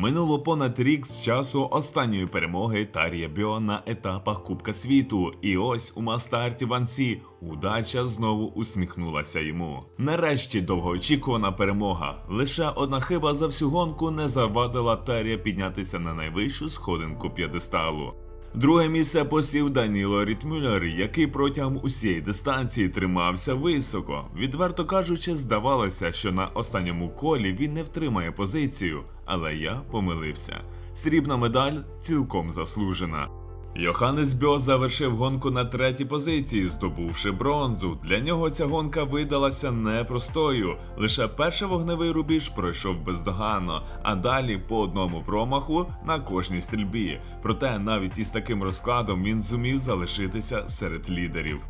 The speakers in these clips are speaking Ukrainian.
Минуло понад рік з часу останньої перемоги Тарія Біо на етапах Кубка світу. І ось у мастарті Вансі удача знову усміхнулася йому. Нарешті довгоочікувана перемога. Лише одна хиба за всю гонку не завадила Тарія піднятися на найвищу сходинку п'єдесталу. Друге місце посів Даніло Рітмюллер, який протягом усієї дистанції тримався високо. Відверто кажучи, здавалося, що на останньому колі він не втримає позицію, але я помилився. Срібна медаль цілком заслужена. Йоханнес Бьо завершив гонку на третій позиції, здобувши бронзу. Для нього ця гонка видалася непростою. Лише перший вогневий рубіж пройшов бездоганно, а далі по одному промаху на кожній стрільбі. Проте навіть із таким розкладом він зумів залишитися серед лідерів.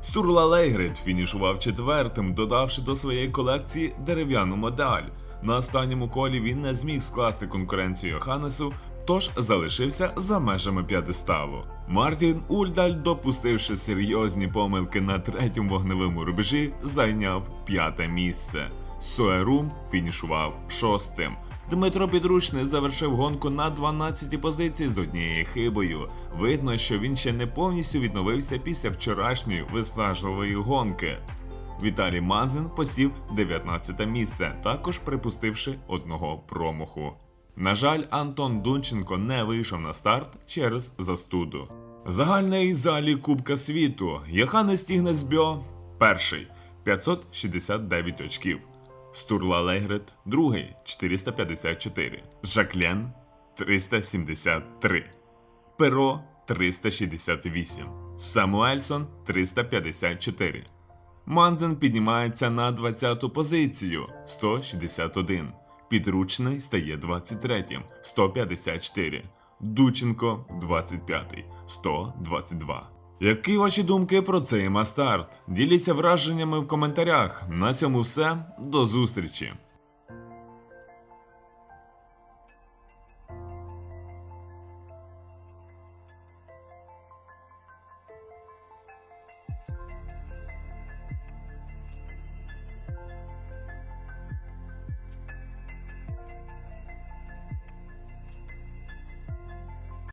Стурла Лейгрид фінішував четвертим, додавши до своєї колекції дерев'яну медаль. На останньому колі він не зміг скласти конкуренцію Йоханнесу, тож залишився за межами п'ятиставу. Мартін Ульдаль, допустивши серйозні помилки на третьому вогневому рубежі, зайняв п'яте місце. Суерум фінішував шостим. Дмитро Підручний завершив гонку на 12-й позиції з однією хибою. Видно, що він ще не повністю відновився після вчорашньої виснажливої гонки. Віталій Мазин посів 19 місце, також припустивши одного промаху. На жаль, Антон Дунченко не вийшов на старт через застуду. Загальний залі Кубка світу. Йоханнес Тігнес Бьо перший 569 очків. Стурла Лейгрет другий 454. Жаклен 373. Перо 368. Самуельсон 354. Манзен піднімається на 20-ту позицію 161. Підручний стає 23-м 154. Дученко 25-й 122. Які ваші думки про цей мастарт? Діліться враженнями в коментарях. На цьому все. До зустрічі!